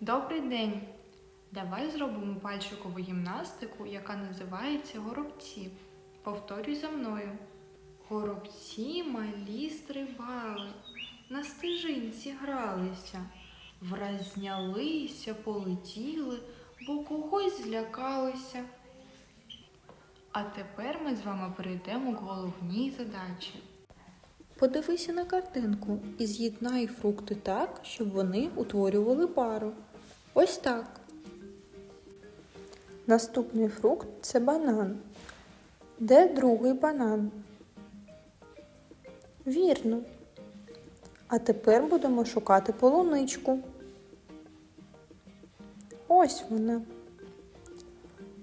Добрий день! Давай зробимо пальчикову гімнастику, яка називається горобці. Повторюй за мною. Горобці малі стрибали, на стежинці гралися, враз знялися, полетіли, бо когось злякалися. А тепер ми з вами перейдемо к головній задачі. Подивися на картинку і з'єднай фрукти так, щоб вони утворювали пару. Ось так. Наступний фрукт це банан. Де другий банан? Вірно. А тепер будемо шукати полуничку. Ось вона.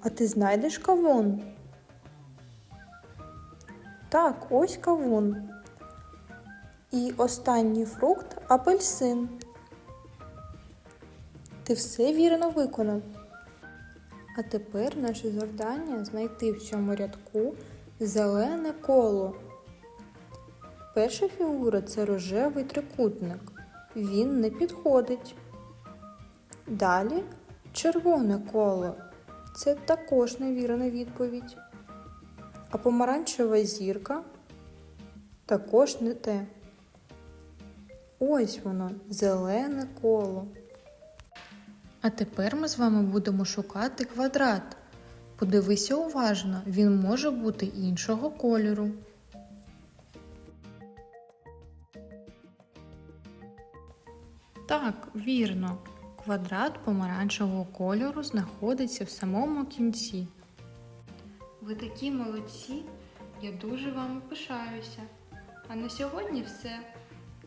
А ти знайдеш кавун? Так, ось кавун. І останній фрукт апельсин. Ти все вірно виконав. А тепер наше завдання знайти в цьому рядку зелене коло. Перша фігура це рожевий трикутник. Він не підходить. Далі червоне коло. Це також невірна відповідь. А помаранчева зірка також не те. Ось воно, зелене коло. А тепер ми з вами будемо шукати квадрат. Подивися уважно, він може бути іншого кольору. Так, вірно. Квадрат помаранчевого кольору знаходиться в самому кінці. Ви такі молодці, я дуже вами пишаюся. А на сьогодні все.